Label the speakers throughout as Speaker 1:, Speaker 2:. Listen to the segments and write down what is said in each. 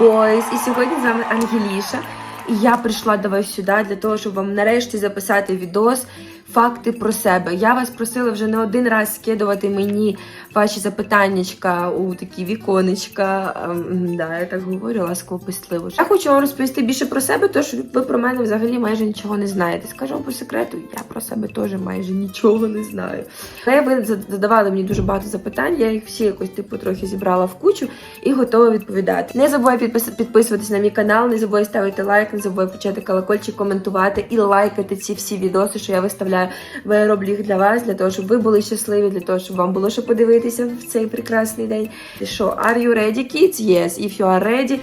Speaker 1: boys! І сьогодні з вами Ангеліша. І я прийшла до вас сюди для того, щоб вам нарешті записати відос факти про себе. Я вас просила вже не один раз скидувати мені ваші запитаннячка у такі віконечка. Ем, да, я так говорю, ласково пистливо. Я хочу вам розповісти більше про себе, тому що ви про мене взагалі майже нічого не знаєте. Скажу вам по секрету, я про себе теж майже нічого не знаю. Але ви задавали мені дуже багато запитань, я їх всі якось типу трохи зібрала в кучу і готова відповідати. Не забувай підпис- підписуватись на мій канал, не забувай ставити лайк, не забувай почати колокольчик, коментувати і лайкати ці всі відоси, що я виставляю. Я роблю їх для вас, для того, щоб ви були щасливі, для того, щоб вам було що подивитися в цей прекрасний день. Що, are you ready, kids? Yes. If you are ready,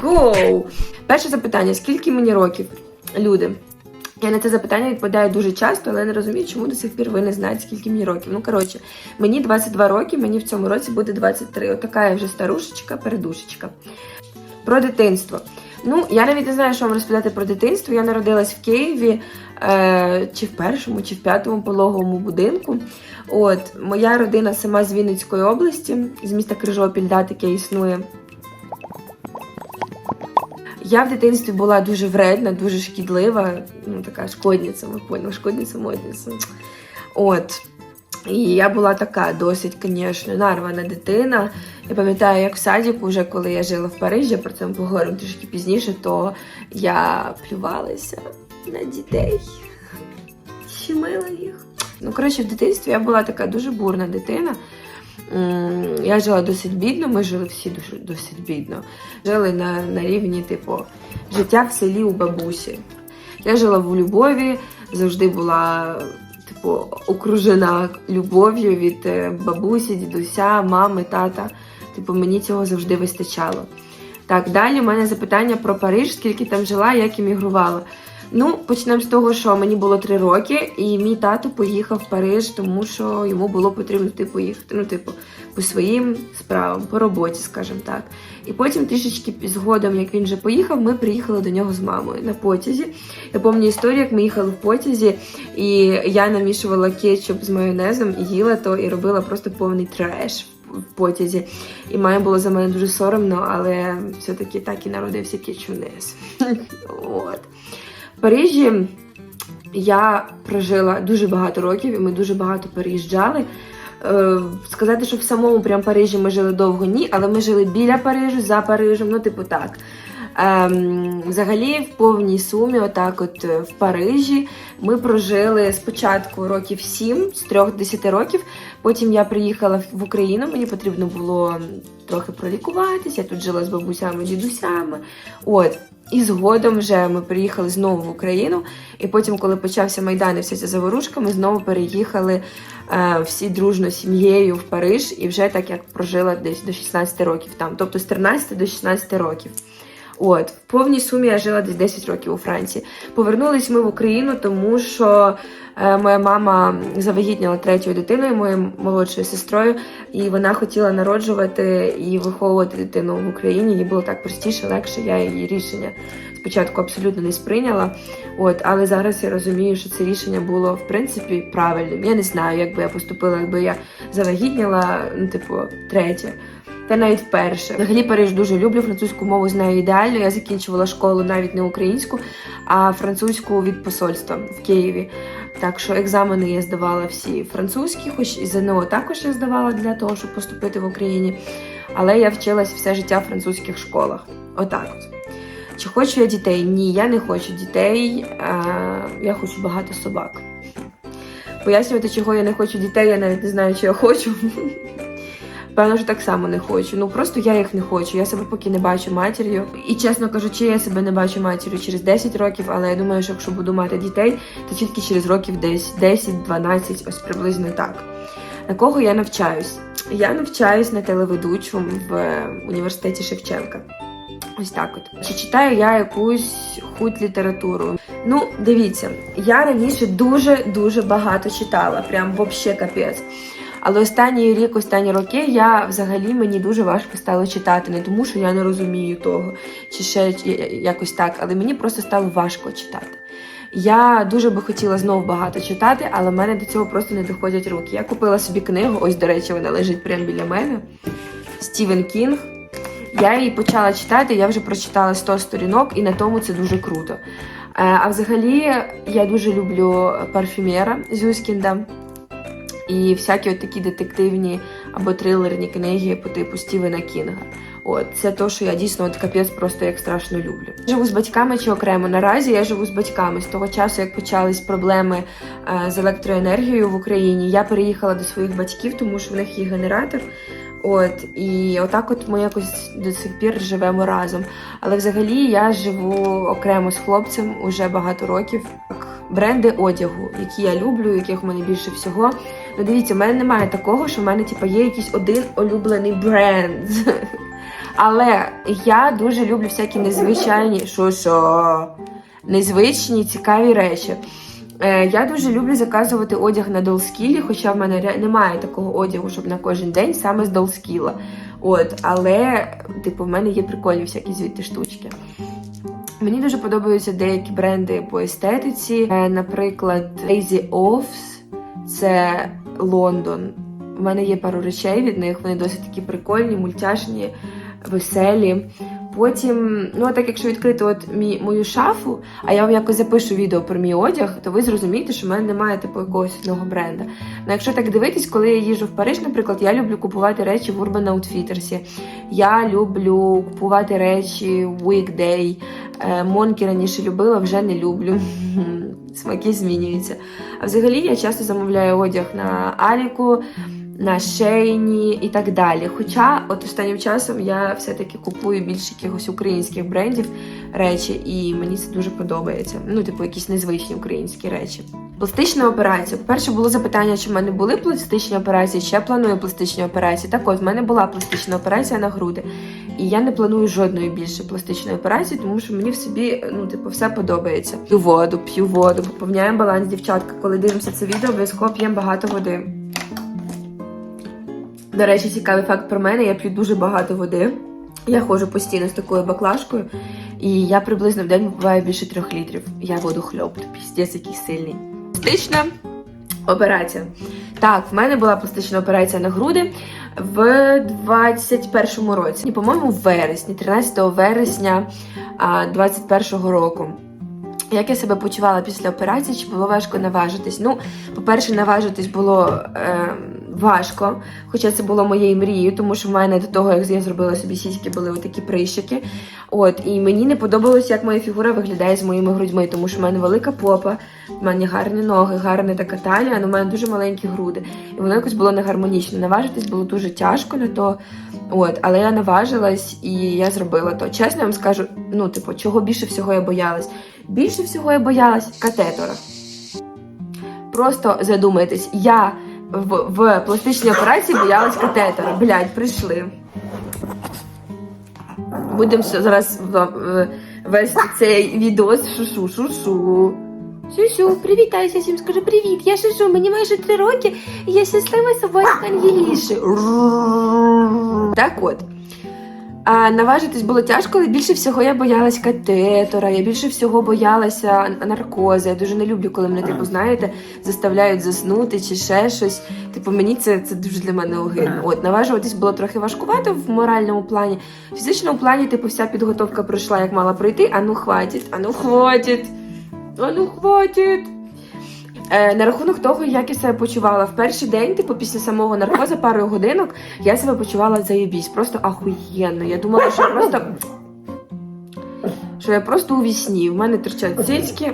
Speaker 1: go! Перше запитання: скільки мені років? Люди. Я на це запитання відповідаю дуже часто, але не розумію, чому до сих пір ви не знаєте, скільки мені років. Ну, коротше, мені 22 роки, мені в цьому році буде 23. Отака я вже старушечка, передушечка. Про дитинство. Ну, я навіть не знаю, що вам розповідати про дитинство. Я народилась в Києві е, чи в першому, чи в п'ятому пологовому будинку. От, моя родина сама з Вінницької області, з міста Крижопіль, да, таке існує. Я в дитинстві була дуже вредна, дуже шкідлива, ну така шкодниця, ви поняли, шкодниця модниця. От. І я була така досить, звісно, нарвана дитина. Я пам'ятаю, як в садіку, вже коли я жила в Парижі, про це ми поговоримо трішки пізніше, то я плювалася на дітей, щемила їх. Ну, коротше, в дитинстві я була така дуже бурна дитина. Я жила досить бідно, ми жили всі досить бідно. Жили на, на рівні, типу, життя в селі у бабусі. Я жила в Любові, завжди була, типу, окружена любов'ю від е, бабусі, дідуся, мами, тата. Типу, мені цього завжди вистачало. Так, далі у мене запитання про Париж, скільки там жила, як іммігрувала. Ну, почнемо з того, що мені було три роки, і мій тато поїхав в Париж, тому що йому було потрібно типу, їхати, ну, типу, по своїм справам, по роботі, скажімо так. І потім трішечки згодом, як він вже поїхав, ми приїхали до нього з мамою на потязі. Я пам'ятаю історію, як ми їхали в потязі, і я намішувала кетчуп з майонезом і їла то, і робила просто повний треш в потязі. І мамі було за мене дуже соромно, але все-таки так і народився кетчунес. От. Парижі я прожила дуже багато років, і ми дуже багато переїжджали. Е, сказати, що в самому прям Парижі ми жили довго, ні, але ми жили біля Парижу, за Парижем, ну, типу так. Ем, взагалі, в повній сумі, отак, от е, в Парижі, ми прожили спочатку років 7, з 3-10 років. Потім я приїхала в Україну, мені потрібно було трохи пролікуватися. Я тут жила з бабусями, дідусями. От. І згодом вже ми приїхали знову в Україну. І потім, коли почався Майдан і вся ця заворушка, ми знову переїхали е, всі дружно сім'єю в Париж і вже так як прожила десь до 16 років там, тобто з 13 до 16 років. От, в повній сумі я жила десь 10 років у Франції. Повернулись ми в Україну, тому що моя мама завагітніла третьою дитиною, моєю молодшою сестрою, і вона хотіла народжувати і виховувати дитину в Україні. Їй було так простіше, легше. Я її рішення спочатку абсолютно не сприйняла. От, але зараз я розумію, що це рішення було в принципі правильним. Я не знаю, як би я поступила, якби я завагітніла, ну, типу, третє. Та навіть вперше. Взагалі Париж дуже люблю. Французьку мову знаю ідеально. Я закінчувала школу навіть не українську, а французьку від посольства в Києві. Так що екзамени я здавала всі французькі, хоч і ЗНО також я здавала для того, щоб поступити в Україні. Але я вчилась все життя в французьких школах. Отак от. Чи хочу я дітей? Ні, я не хочу дітей. А, я хочу багато собак. Пояснювати, чого я не хочу дітей, я навіть не знаю, чи я хочу. Певно, що так само не хочу. Ну просто я їх не хочу. Я себе поки не бачу матір'ю. І чесно кажучи, я себе не бачу матір'ю через 10 років, але я думаю, що якщо буду мати дітей, то тільки через років десь 10-12, ось приблизно так. На кого я навчаюсь? Я навчаюсь на телеведучому в е, університеті Шевченка. Ось так от. Чи читаю я якусь худь літературу? Ну, дивіться, я раніше дуже-дуже багато читала, прям вообще капець. Але останній рік, останні роки я взагалі мені дуже важко стало читати. Не тому, що я не розумію того, чи ще якось так, але мені просто стало важко читати. Я дуже би хотіла знову багато читати, але в мене до цього просто не доходять руки. Я купила собі книгу, ось, до речі, вона лежить прямо біля мене. Стівен Кінг. Я її почала читати, я вже прочитала 100 сторінок, і на тому це дуже круто. Е, А взагалі, я дуже люблю парфюмера Зюскінда і всякі от такі детективні або трилерні книги по типу Стівена Кінга. От це то, що я дійсно от капець просто як страшно люблю. Живу з батьками чи окремо. Наразі я живу з батьками. З того часу, як почались проблеми е, з електроенергією в Україні, я переїхала до своїх батьків, тому що в них є генератор. От і отак, от ми якось до сих пір живемо разом. Але взагалі я живу окремо з хлопцем уже багато років. Бренди одягу, які я люблю, яких в мене більше всього. Ну дивіться, в мене немає такого, що в мене типу, є якийсь один улюблений бренд. Але я дуже люблю всякі незвичайні, що що, незвичні, цікаві речі. Е, я дуже люблю заказувати одяг на долскілі, хоча в мене немає такого одягу, щоб на кожен день саме з долскіла. От, але, типу, в мене є прикольні всякі звідти штучки. Мені дуже подобаються деякі бренди по естетиці. Е, Наприклад, Lazy Offs це Лондон. У мене є пару речей від них, вони досить такі прикольні, мультяшні, веселі. Потім, ну так якщо відкрити от мій, мою шафу, а я вам якось запишу відео про мій одяг, то ви зрозумієте, що в мене немає типу якогось одного бренда. Ну якщо так дивитись, коли я їжджу в Париж, наприклад, я люблю купувати речі в Urban Outfitters. Я люблю купувати речі в Weekday. Е, Монки раніше любила, вже не люблю. Смаки змінюються. А взагалі я часто замовляю одяг на Аліку, на Шейні і так далі. Хоча от останнім часом я все-таки купую більше якихось українських брендів речі, і мені це дуже подобається. Ну, типу, якісь незвичні українські речі. Пластична операція. Перше було запитання, чи в мене були пластичні операції, ще планую пластичні операції. Так от, в мене була пластична операція на груди. І я не планую жодної більше пластичної операції, тому що мені в собі ну, типу, все подобається. П'ю воду, п'ю воду, поповняємо баланс, дівчатка. Коли дивимося це відео, обов'язково п'ємо багато води. До речі, цікавий факт про мене: я п'ю дуже багато води. Я ходжу постійно з такою баклажкою, і я приблизно в день випиваю більше трьох літрів. Я воду хльоблю, піздець який сильний. Пластична операція. Так, в мене була пластична операція на груди в 21-му році. І, по-моєму, в вересні, 13 вересня а, 21-го року. Як я себе почувала після операції, чи було важко наважитись? Ну, по-перше, наважитись було е, важко, хоча це було моєю мрією, тому що в мене до того, як я зробила собі сіськи, були отакі прищики. От, і мені не подобалося, як моя фігура виглядає з моїми грудьми, тому що в мене велика попа, в мене гарні ноги, гарна така талія, але в мене дуже маленькі груди. І воно якось було негармонічно. Наважитись було дуже тяжко на то. От, але я наважилась і я зробила то. Чесно я вам скажу, ну, типу, чого більше всього я боялась. Більше всього я боялась катетора. Просто задумайтесь, я в, в пластичній операції боялась катетора. Блядь, прийшли. Будемо зараз е, вести цей відос шушу, Шушу, привітайся всім, скажи привіт. Я шушу, мені майже три роки, і я щаслива собачка Ангеліші. Так от. А наважитись було тяжко, але більше всього я боялась катетора, я більше всього боялася наркозу. Я дуже не люблю, коли мене, типу, знаєте, заставляють заснути чи ще щось. Типу, мені це, це дуже для мене огидно. От, наважуватись було трохи важкувато в моральному плані. В фізичному плані, типу, вся підготовка пройшла, як мала пройти, а ну хватить, а ну хватить, а ну хватить. Е, на рахунок того, як я себе почувала в перший день, типу після самого наркоза, пару годинок, я себе почувала заєбісь, просто ахуєнно. Я думала, що просто що я просто у вісні. В мене торчать цицьки.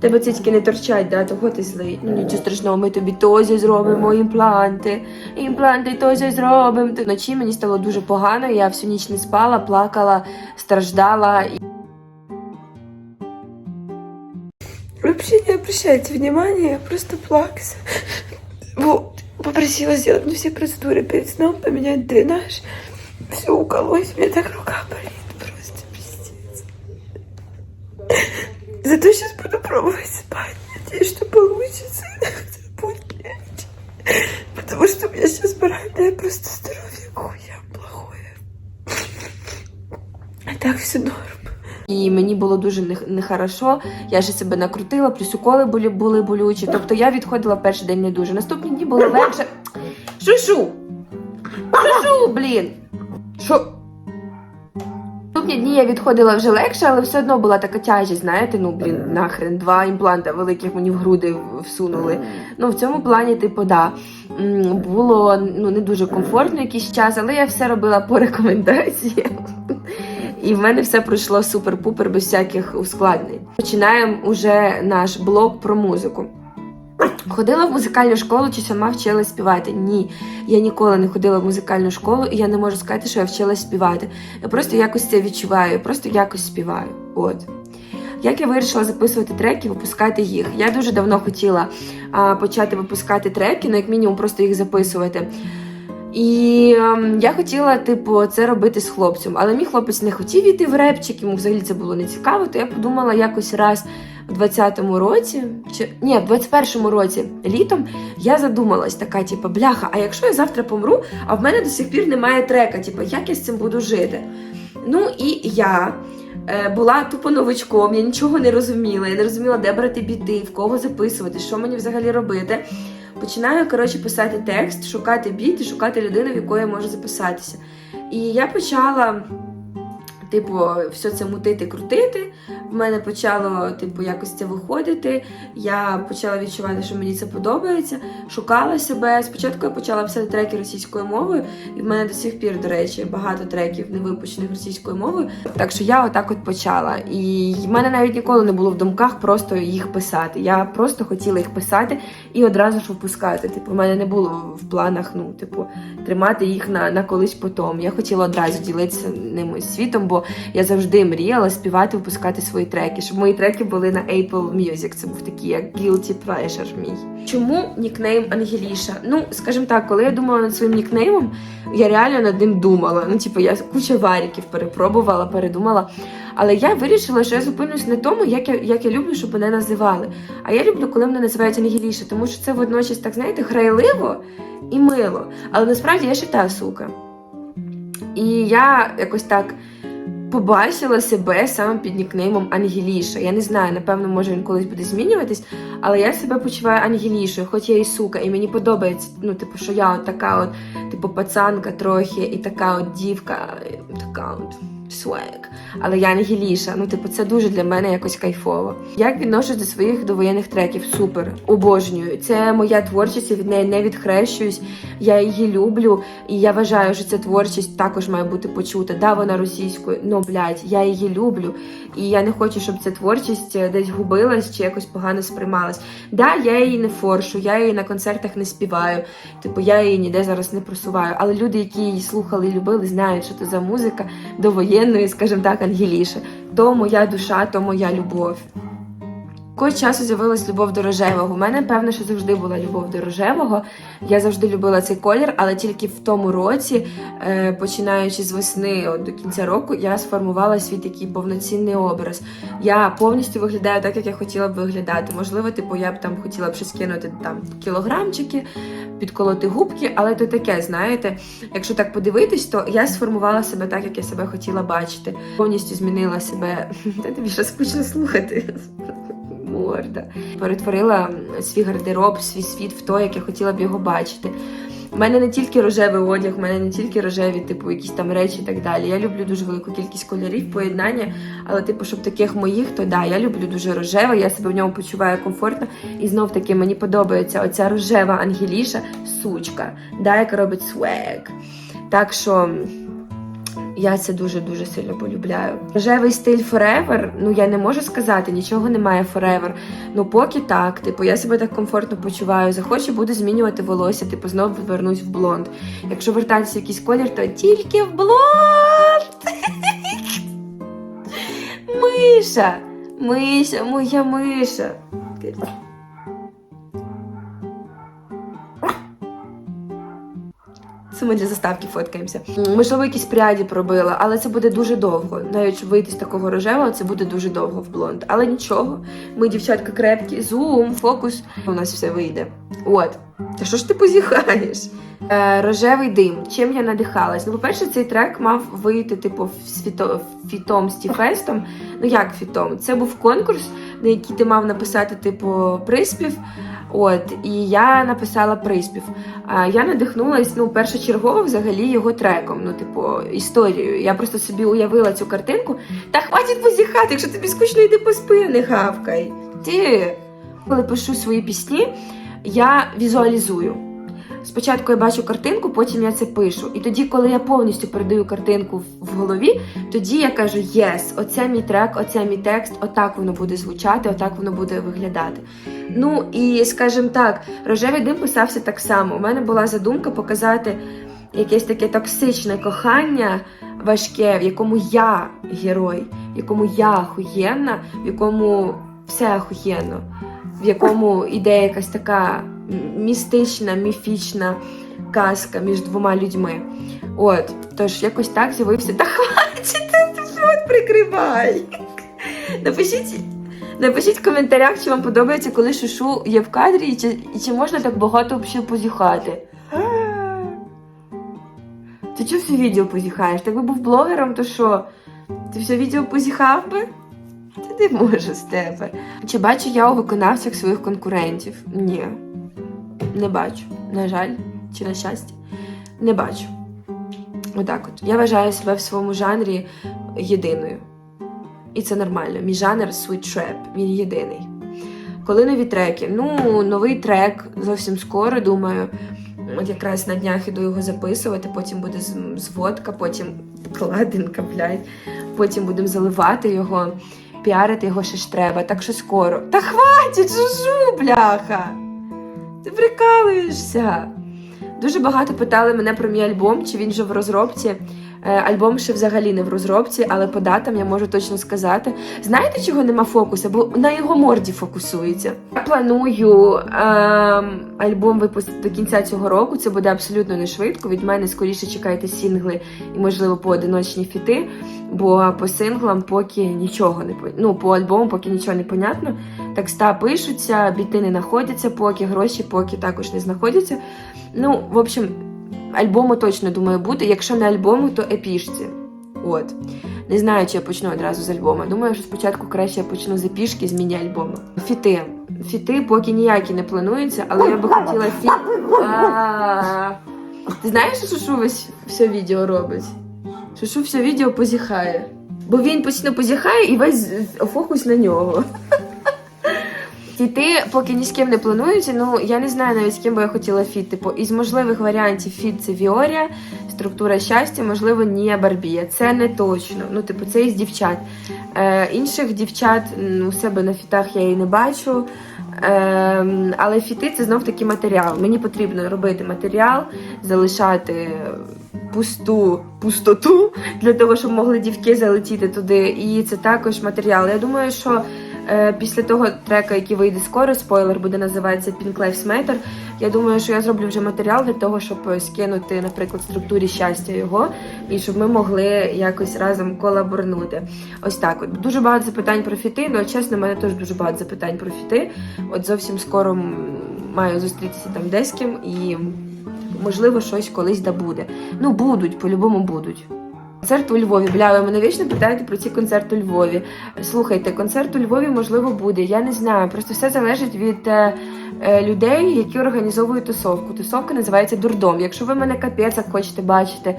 Speaker 1: Тебе цицьки не торчать, да, того ти злий. Ну нічого страшного, ми тобі тозі зробимо, імпланти. Імпланти тозі зробимо. Вночі мені стало дуже погано, я всю ніч не спала, плакала, страждала. Вообще не обращайте внимания, я просто плакса. Вот, попросила сделать мне все процедуры перед сном, поменять дренаж. Все уколоть, мне так рука болит, нехорошо. Я ж себе накрутила, плюс уколи були, були болючі. Тобто я відходила перший день не дуже. Наступні дні було легше. Шушу! Шушу, блін! Що? наступні дні я відходила вже легше, але все одно була така тяжість, знаєте, ну блін, нахрен, два імпланта великих мені в груди всунули. Ну в цьому плані, типу, да. Було ну не дуже комфортно якийсь час, але я все робила по рекомендаціям. І в мене все пройшло супер-пупер без всяких ускладнень. Починаємо уже наш блог про музику. Ходила в музикальну школу чи сама вчилась співати? Ні, я ніколи не ходила в музикальну школу, і я не можу сказати, що я вчилась співати. Я просто якось це відчуваю, я просто якось співаю. От. Як я вирішила записувати треки, випускати їх? Я дуже давно хотіла а, почати випускати треки, ну як мінімум просто їх записувати. І ем, я хотіла, типу, це робити з хлопцем, але мій хлопець не хотів іти в репчик, йому взагалі це було не цікаво, то я подумала якось раз в 20-му році, чи ні, в 21-му році літом я задумалась така, типу, бляха, а якщо я завтра помру, а в мене до сих пір немає трека, типу, як я з цим буду жити? Ну і я е, була тупо новичком, я нічого не розуміла, я не розуміла, де брати біти, в кого записувати, що мені взагалі робити. Починаю, коротше, писати текст, шукати біт і шукати людину, в якої я можу записатися. І я почала, типу, все це мутити, крутити. В мене почало, типу, якось це виходити. Я почала відчувати, що мені це подобається. Шукала себе. Спочатку я почала писати треки російською мовою, і в мене до сих пір, до речі, багато треків не випущених російською мовою. Так що я отак от почала. І в мене навіть ніколи не було в думках просто їх писати. Я просто хотіла їх писати і одразу ж випускати. Типу, в мене не було в планах, ну, типу, тримати їх на, на колись потом. Я хотіла одразу ділитися ними світом, бо я завжди мріяла співати, випускати свої треки, щоб мої треки були на Apple Music. Це був такий як guilty pleasure мій. Чому нікнейм Ангеліша? Ну, скажімо так, коли я думала над своїм нікнеймом, я реально над ним думала. Ну, типу, я куча варіків перепробувала, передумала. Але я вирішила, що я зупинюсь на тому, як я, як я люблю, щоб мене називали. А я люблю, коли мене називають Ангеліша, тому що це водночас, так знаєте, грайливо і мило. Але насправді я ще та сука. І я якось так побачила себе саме під нікнеймом Ангеліша. Я не знаю, напевно, може він колись буде змінюватись, але я себе почуваю Ангелішою, хоч я і сука, і мені подобається, ну, типу, що я от така от, типу, пацанка трохи, і така от дівка, така от свек. Але я Ангеліша. Ну, типу, це дуже для мене якось кайфово. Як відношусь до своїх довоєнних треків? Супер, обожнюю. Це моя творчість, я від неї не відхрещуюсь. Я її люблю, і я вважаю, що ця творчість також має бути почута. Да, вона російською, ну блядь, я її люблю. І я не хочу, щоб ця творчість е, десь губилась чи якось погано сприймалась. Да, я її не форшу, я її на концертах не співаю. Типу, я її ніде зараз не просуваю. Але люди, які її слухали і любили, знають, що це за музика довоєнної, скажімо так, Ангеліша. То моя душа, то моя любов. Якого часу з'явилась любов до рожевого? У мене певно, що завжди була любов до рожевого. Я завжди любила цей колір, але тільки в тому році, е, починаючи з весни от, до кінця року, я сформувала свій такий повноцінний образ. Я повністю виглядаю так, як я хотіла б виглядати. Можливо, типу, я б там хотіла б ще скинути там кілограмчики, підколоти губки, але то таке, знаєте, якщо так подивитись, то я сформувала себе так, як я себе хотіла бачити. Повністю змінила себе. Та тобі ще скучно слухати. Морда. Перетворила свій гардероб, свій світ в той, як я хотіла б його бачити. У мене не тільки рожевий одяг, у мене не тільки рожеві, типу, якісь там речі і так далі. Я люблю дуже велику кількість кольорів, поєднання, але, типу, щоб таких моїх, то да, я люблю дуже рожеве, я себе в ньому почуваю комфортно. І знов таки мені подобається оця рожева Ангеліша, сучка, да, яка робить свег. Так що. Я це дуже-дуже сильно полюбляю. Рожевий стиль forever, ну я не можу сказати, нічого немає forever. Ну поки так, типу, я себе так комфортно почуваю. Захочу, буду змінювати волосся, типу, знову вернусь в блонд. Якщо вертатися в якийсь колір, то тільки в блонд. Миша, Миша, моя миша. Це ми для заставки фоткаємося. Можливо, якісь пряді пробила, але це буде дуже довго. Навіть вийти з такого рожевого, це буде дуже довго в блонд. Але нічого. Ми, дівчатка, крепкі. Зум, фокус. У нас все вийде. От. Та що ж ти позіхаєш? Е, рожевий дим. Чим я надихалась? Ну, по-перше, цей трек мав вийти, типу, в світо... фітом з Тіфестом. Ну як фітом? Це був конкурс, на які ти мав написати, типу, приспів. От, і я написала приспів. А я надихнулась ну, першочергово взагалі його треком, ну, типу, історією. Я просто собі уявила цю картинку. Та хватить позіхати, якщо тобі скучно йди поспи, спини, гавкай. Ти. Коли пишу свої пісні, я візуалізую. Спочатку я бачу картинку, потім я це пишу. І тоді, коли я повністю передаю картинку в- голові, тоді я кажу: єс, оце мій трек, оце мій текст, отак воно буде звучати, отак воно буде виглядати. Ну і скажімо так, рожевий дим писався так само. У мене була задумка показати якесь таке токсичне кохання важке, в якому я герой, в якому я охуєнна, в якому все охуєнно, в якому іде якась така містична, міфічна казка між двома людьми. От, тож якось так з'явився. Та хватить, ти рот прикривай. Напишіть. Напишіть в коментарях, чи вам подобається, коли шушу є в кадрі, і чи, чи можна так багато взагалі позіхати. Ти чого все відео позіхаєш? Ти би був блогером, то що? Ти все відео позіхав би? Та не можу з тебе. Чи бачу я у виконавцях своїх конкурентів? Ні. Не бачу. На жаль, чи на щастя. Не бачу. Отак от. Я вважаю себе в своєму жанрі єдиною. І це нормально. Мій жанр Sweet Trap, він єдиний. Коли нові треки? Ну, новий трек зовсім скоро, думаю. От якраз на днях іду його записувати, потім буде зводка, потім вкладинка, блядь. Потім будемо заливати його, піарити його ще ж треба, так що скоро. Та хватить, жужу, бляха! Ти прикалуєшся. Дуже багато питали мене про мій альбом, чи він вже в розробці. Е, Альбом ще взагалі не в розробці, але по датам я можу точно сказати. Знаєте, чого нема фокуса? Бо на його морді фокусується. Я планую ем, альбом випустити до кінця цього року. Це буде абсолютно не швидко. Від мене скоріше чекайте сінгли і, можливо, поодиночні фіти. Бо по синглам поки нічого не ну, по альбому поки нічого не понятно. Текста пишуться, біти не знаходяться, поки гроші поки також не знаходяться. Ну, в общем, альбому точно думаю буде. Якщо не альбому, то епішці. От. Не знаю, чи я почну одразу з альбома. Думаю, що спочатку краще я почну з епішки, з міні-альбому. Фіти. Фіти поки ніякі не плануються, але я би хотіла фіт. Ти знаєш, що Шушу весь все відео робить? Шушу все відео позіхає. Бо він постійно позіхає і весь фокус на нього. Фіти поки ні з ким не плануються. Ну я не знаю навіть з ким би я хотіла фіт. Типу, із можливих варіантів фіт це Віорія, структура щастя, можливо, Нія Барбія. Це не точно. Ну, типу, це із дівчат. Е, інших дівчат у себе на фітах я і не бачу. Е, але фіти це знов таки матеріал. Мені потрібно робити матеріал, залишати пусту пустоту для того, щоб могли дівки залетіти туди. І це також матеріал. Я думаю, що після того трека, який вийде скоро, спойлер буде називатися Pink Lives Matter. Я думаю, що я зроблю вже матеріал для того, щоб е, скинути, наприклад, структурі щастя його, і щоб ми могли якось разом колаборнути. Ось так. От дуже багато запитань про фіти. Ну чесно, в мене теж дуже багато запитань про фіти. От зовсім скоро маю зустрітися там десь ким і можливо щось колись да буде. Ну будуть, по-любому будуть. Концерт у Львові. Бля, ви мене вічно питаєте про ці концерти у Львові. Слухайте, концерт у Львові можливо буде. Я не знаю. Просто все залежить від е, е, людей, які організовують тусовку. Тусовка називається Дурдом. Якщо ви мене капець хочете бачити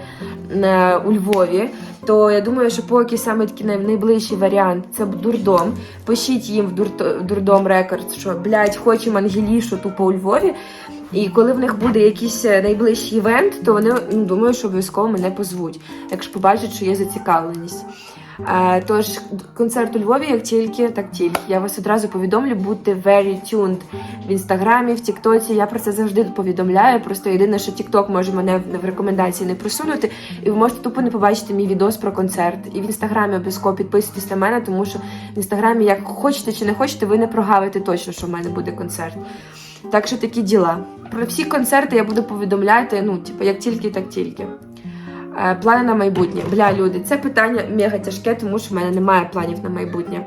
Speaker 1: е, у Львові, то я думаю, що поки саме такий най- найближчий варіант це дурдом. Пишіть їм в дурдом рекорд, що блядь, хочемо Ангелішу тупо у Львові. І коли в них буде якийсь е, найближчий івент, то вони ну, думаю, що обов'язково мене позвуть, якщо побачать, що є зацікавленість. Е, тож концерт у Львові, як тільки, так тільки. Я вас одразу повідомлю, будьте very tuned в інстаграмі, в Тіктоці. Я про це завжди повідомляю. Просто єдине, що Тікток може мене в рекомендації не просунути, і ви можете тупо не побачити мій відос про концерт. І в інстаграмі обов'язково підписуйтесь на мене, тому що в інстаграмі, як хочете чи не хочете, ви не прогавите точно, що в мене буде концерт. Так що такі діла. Про всі концерти я буду повідомляти, ну, типу, як тільки, так тільки. Е, плани на майбутнє. Бля, люди, це питання мега тяжке, тому що в мене немає планів на майбутнє.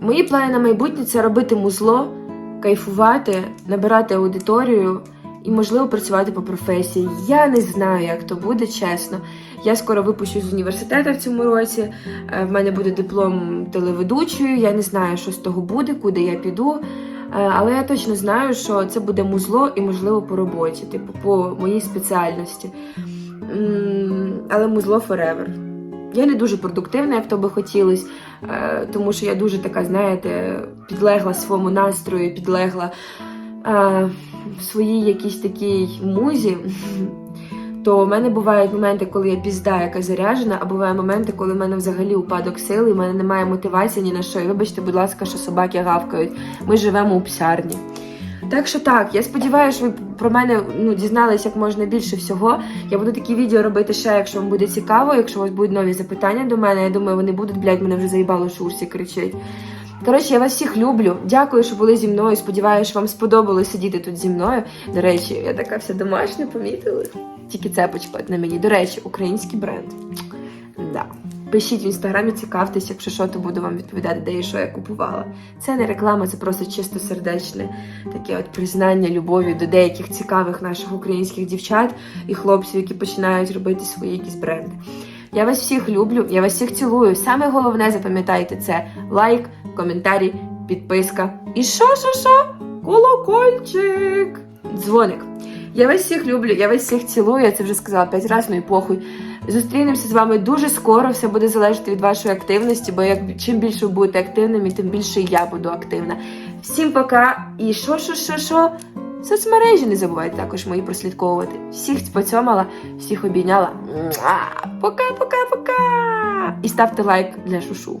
Speaker 1: Мої плани на майбутнє це робити музло, кайфувати, набирати аудиторію і, можливо, працювати по професії. Я не знаю, як то буде, чесно. Я скоро випущу з університету в цьому році. Е, В мене буде диплом телеведучої. Я не знаю, що з того буде, куди я піду. Е, Але я точно знаю, що це буде музло і, можливо, по роботі, типу, по моїй спеціальності. Але музло forever. Я не дуже продуктивна, як то би хотілося, е, тому що я дуже така, знаєте, підлегла своєму настрою, підлегла е, своїй якійсь такій музі. То в мене бувають моменти, коли я пізда, яка заряджена, а бувають моменти, коли в мене взагалі упадок сили, в мене немає мотивації ні на що. І вибачте, будь ласка, що собаки гавкають. Ми живемо у псярні. Так що так, я сподіваюся, що ви про мене ну, дізнались як можна більше всього. Я буду такі відео робити ще, якщо вам буде цікаво, якщо у вас будуть нові запитання до мене. Я думаю, вони будуть, блядь, мене вже заїбало шурсі кричить. Коротше, я вас всіх люблю. Дякую, що були зі мною. Сподіваюся, що вам сподобалось сидіти тут зі мною. До речі, я така вся домашня, помітили? Тільки цепочка на мені. До речі, український бренд. Да. Пишіть в інстаграмі, цікавтесь, якщо що, то буду вам відповідати, де і що я купувала. Це не реклама, це просто чисто сердечне таке от признання любові до деяких цікавих наших українських дівчат і хлопців, які починають робити свої якісь бренди. Я вас всіх люблю, я вас всіх цілую. Саме головне запам'ятайте це лайк, коментарі, підписка. І що, що, що? Колокольчик! Дзвоник. Я вас всіх люблю, я вас всіх цілую. Я це вже сказала п'ять разів, ну і похуй. Зустрінемося з вами дуже скоро. Все буде залежати від вашої активності, бо як чим більше ви будете активними, тим більше я буду активна. Всім пока! І що, що, що, що? Соцмережі не забувайте також мої прослідковувати. Всіх поцьомала, всіх обійняла. Пока, пока, пока! І ставте лайк для шушу.